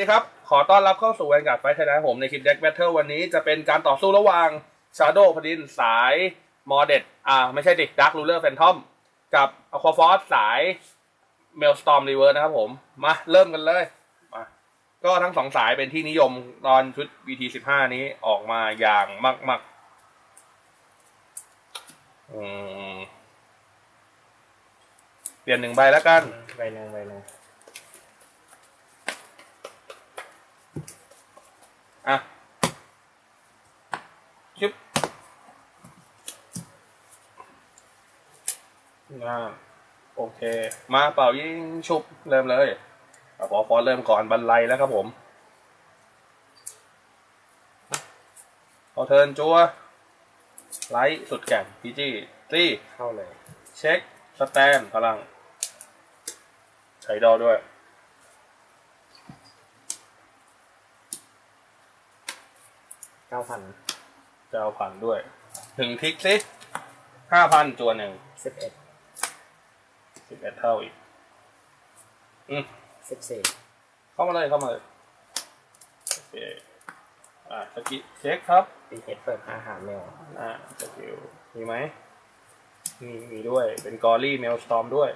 ดีครับ ขอต้อนรับเข้าสู่แวนการ์ดไฟท์ไทยนะผมในคลิป Deck Battle วันนี้จะเป็นการต่อสู้ระหว่าง Shadow พดินสายมอเดดอ่าไม่ใช่ดิ Dark Ruler Phantom กับ Aqua Force สาย Maelstrom Reverse นะครับผม มาเริ่มกันเลยมาก็ทั้งสองสายเป็นที่นิยมตอนชุด BT 15 นี้ออกมาอย่างมากๆอืมเปลี่ยนหนึ่งใบแล้วกัน ใบหนึ่งใบหนึ่ง อะชิบ งามโอเค มาเป่ายิงชุบเริ่มเลยอะพอฟอนเริ่มก่อนบรรลัยแล้วครับผมเอาเทิร์นจัวไลท์สุดแก่งพีจีตีเข้าเลย เช็ค สแตนพลัง ใช้ดอด้วย เก้าพันจะเอาผ่านด้วย ถึงทิกสิห้าพันจัวหนึ่งสิบเอ็ด สิบเอ็ดเท่าอีก อืมสิบสี่เข้ามาเลยเข้ามาเลยโอเคอ่าสกิเช็คครับปีเฮดเปิดอาหารแมวอ่าสกิลมีไหมมีมีด้วย เป็นกอรี่เมลสตอมด้วย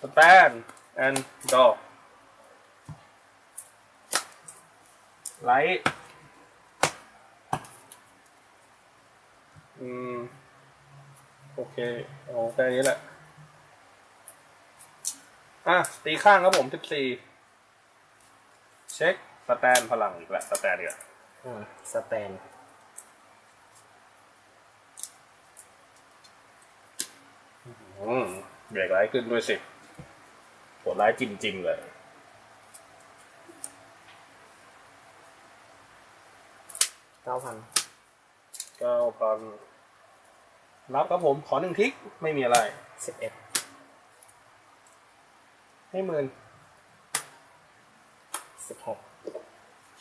สแตนแอนดอไลท์อืม โอเคเอาแค่นี้แหละ อะ ตีข้างครับผมสิบสี่เช็คสแตนพลังอีกแล้วสแตนอีกแล้วอืมสแตนอืมเบรกร้ายขึ้นด้วยสิโหดร้ายจริงๆเลย เก้าพันเก้าพันรับครับผมขอหนึ่งทิก ไม่มีอะไรสิบเอ็ด ให้หมื่นสิบหก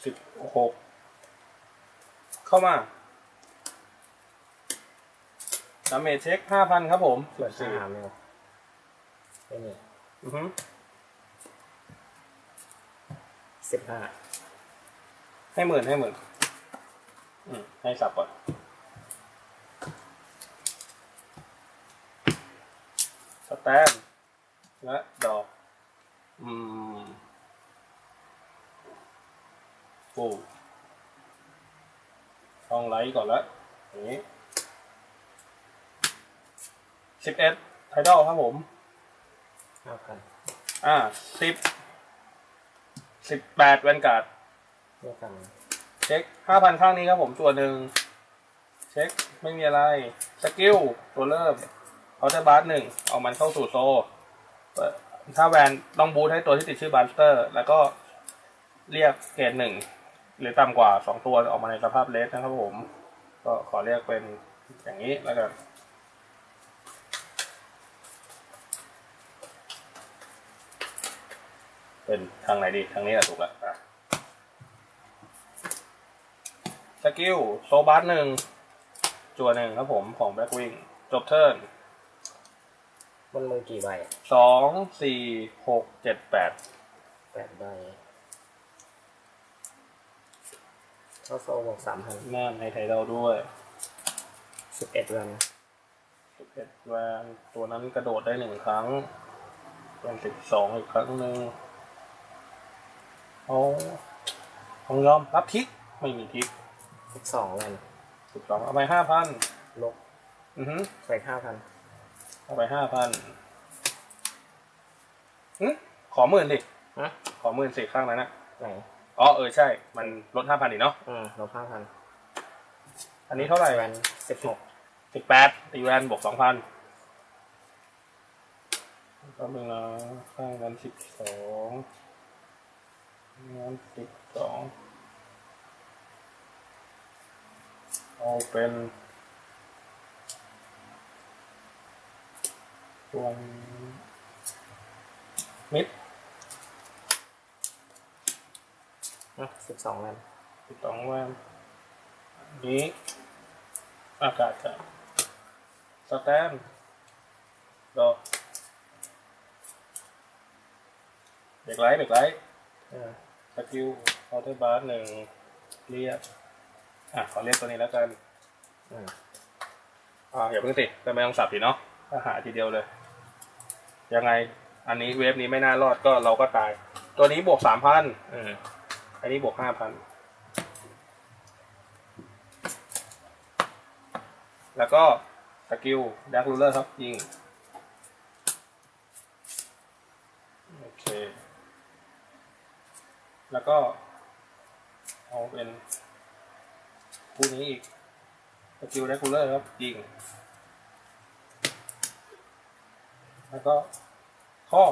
สิบหกเข้ามาดาเมจเช็คห้าพันครับผมเปิดสี่อาหารแมวไม่มีอือฮึสิบห้าให้หมื่นให้หมื่นอืมให้สับก่อนสแตนและดอก อืมโอ้ลองไลท์ก่อนละอย่างนี้สิบเอ็ดไทดอลครับผมห้าพันอ่าสิบสิบแปดแวนการ์ดเท่ากันเช็คห้าพันข้างนี้ครับผมตัวหนึ่ง เช็ค ไม่มีอะไร สกิล ตัวเริ่มเขาจะบาร์หนึ่ง เอามันเข้าสู่โซเปิด ถ้าแวนต้องบูทให้ตัวที่ติดชื่อบาร์สเตอร์ แล้วก็เรียกเกรดหนึ่งหรือต่ำกว่าสองตัวออกมาในสภาพเลสนะครับผม ก็ขอเรียกเป็นอย่างนี้แล้วกันเป็นทางไหนดี ทางนี้แหละถูกแล้วอะสกิลโซบัสหนึ่งจัวหนึ่งครับผมของแบ็กวิงจบเทิร์น บนมือกี่ใบสองสี่หกเจ็ดแปดแปดใบเข้าโซบวกสามพันแน่นในไทยเราด้วยสิบเอ็ดรันสิบเอ็ดแวนตัวนั้นกระโดดได้หนึ่งครั้งเป็นสิบสองอีกครั้งหนึ่งเอาของยอมรับทิกไม่มีทิกสิบสองรันสิบสองเอาไปห้าพันลบอือฮึไปห้าพัน เอาไปห้าพันขอหมื่นดิฮะขอหมื่นสิข้างนั้นนะไหนอ๋อเออใช่ มันลดห้าพันอีกเนาะอืมลบห้าพันอันนี้เท่าไหร่รันสิบหกสิบแปดตีแวนบวกสองพันก็เป็นนะข้างนั้นสิบสองนั้นสิบสองเอาเป็น ตัวมิดสิบสองรันสิบสองแวนอันนี้อากาศครับสแตนดอกเด็กไลท์เด็กไลท์เออสกิลคอร์เตอร์บาร์หนึ่งเรียกอะขอเรียกตัวนี้แล้วกันอืมอ่าอย่าเพิ่งสิแต่ไม่ต้องสับทีเนาะถ้าหาทีเดียวเลย ยังไง อันนี้เวฟนี้ไม่น่ารอดก็เราก็ตาย ตัวนี้บวกสามพันอืมอันนี้บวกห้าพันแล้วก็สกิลดักรูเลอร์ครับยิงโอเค แล้วก็เอาเป็นคู่นี้อีกสกิลดักรูเลอร์ครับยิง แล้วก็ข้อ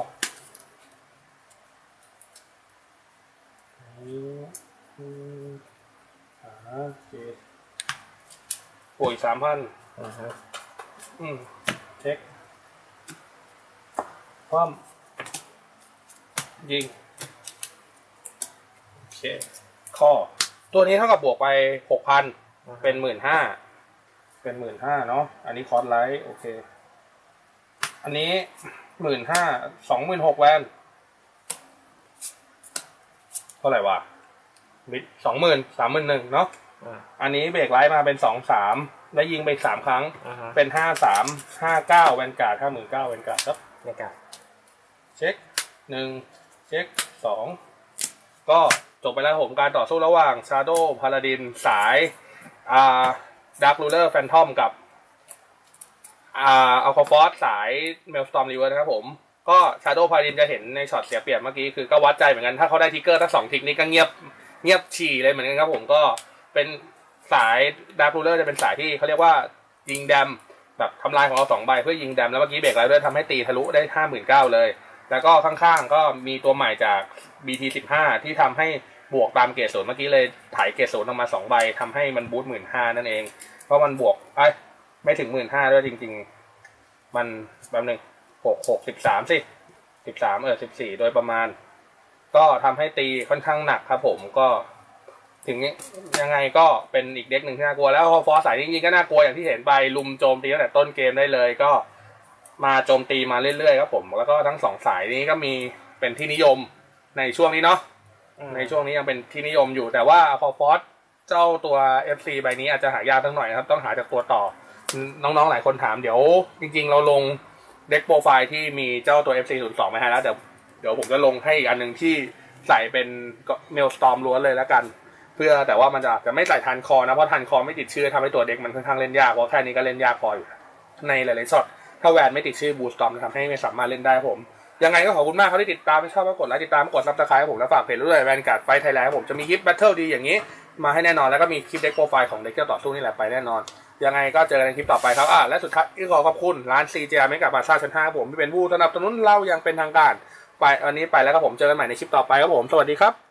นี้อืมอ่าโอเคโอ้ยสามพันอ่าฮะอืมเช็คคว่ำยิง โอเค ข้อ ตัวนี้เท่ากับบวกไปหกพัน เป็นหมื่นห้า เป็นหมื่นห้าเนาะ อันนี้คอร์สไลท์ โอเค อันนี้หมื่นห้าสองหมื่นหกแวนเท่าไหร่วะมิดสองหมื่นสามหมื่นหนึ่งเนาะอ่าอันนี้เบรกไลท์มาเป็นสองสามแล้วยิงไปอีกสามครั้ง อ่าฮะเป็นห้าสามห้าเก้าแวนการ์ดห้าหมื่นเก้าแวนการ์ดครับ ในกาเช็คหนึ่งเช็คสองก็จบไปแล้วผมการต่อสู้ระหว่างชาโด v พา a าดินสายอ่าดักรูเลอร์แฟนทอมกับ อ่าอัลคาฟอสสายเมลสตอมรีเวอร์นะครับผม ก็ชาโด v พา a าดินจะเห็นในช็อตเสียเปรียบเมื่อกี้คือก็วัดใจเหมือนกัน ถ้าเขาได้ทิกเกอร์ทั้งสองทิกนี้ก็เงียบเงียบฉี่เลยเหมือนกันครับผมก็เป็นสายดักรูเลอร์จะเป็นสายที่เขาเรียกว่ายิงแดมแบบทำลายของเราสองใบเพื่อยิงแดมแล้วเมื่อกี้เบรกไลท์ด้วยทำให้ตีทะลุได้ห้าหมื่นเก้าเลย แล้วก็ข้างๆก็มีตัวใหม่จาก BT สิบห้าที่ทำให้บวกตามเกรดศูนย์เมื่อกี้เลยถ่ายเกรดศูนย์ออกมาสองใบทำให้มันบูทหมื่นห้านั่นเอง เพราะมันบวกไอ้ ไม่ถึงหมื่นห้าด้วยจริง ๆ มันแป๊บหนึงหกหกสิบสามสิสิบสามเออสิบสี่โดยประมาณ ก็ทำให้ตีค่อนข้างหนักครับผมก็ ถึงยังไงก็เป็นอีกเด็กหนึ่งที่น่ากลัวแล้วพอฟอร์สายจริงๆก็น่ากลัวอย่างที่เห็นไปลุมโจมตีตั้งแต่ต้นเกมได้เลยก็มาโจมตีมาเรื่อยๆครับผม แล้วก็ทั้งสองสายนี้ก็มีเป็นที่นิยมในช่วงนี้เนาะในช่วงนี้ยังเป็นที่นิยมอยู่ แต่ว่าพอฟอสเจ้าตัว FC ใบนี้อาจจะหายากตั้งหน่อยนะครับ ต้องหาจากตัวต่อ น้องๆหลายคนถามเดี๋ยวจริง ๆ เราลงเด็กโปรไฟล์ที่มีเจ้าตัว FC 0 2 มาให้แล้วเดี๋ยวเดี๋ยวผมจะลงให้อีกอันหนึ่งที่ใส่เป็นเมลสตอมล้วนเลยแล้วกัน เพื่อแต่ว่ามันจะจะไม่ใส่ทันคอนะเพราะทันคอไม่ติดชื่อทำให้ตัวเด็กมันค่อนข้างเล่นยากเพราะแค่นี้ก็เล่นยากพออยู่ในหลายๆช็อตถ้าแวนไม่ติดชื่อบูสตอมทำให้ไม่สามารถเล่นได้ผม ยังไงก็ขอบคุณมากครับที่ติดตามไม่ชอบก็กดไลค์ติดตามกดซับสไครต์ผมและฝากเพจด้วยแวนการ์ดไฟไทยแลนด์ผมจะมีคลิปแบทเทิลดีอย่างนี้ มาให้แน่นอนแล้วก็มีคลิปเด็กโปรไฟล์ของเด็กที่ต่อสู้นี่แหละไปแน่นอน ยังไงก็เจอกันในคลิปต่อไปครับอ่าและสุดท้ายขอขอบคุณร้าน CJ เมกับบาซ่าชั้นห้าผมที่เป็นผู้สนับสนุนเราอย่างเป็นทางการ ไปวันนี้ไปแล้วครับผมเจอกันใหม่ในคลิปต่อไปครับผมสวัสดีครับ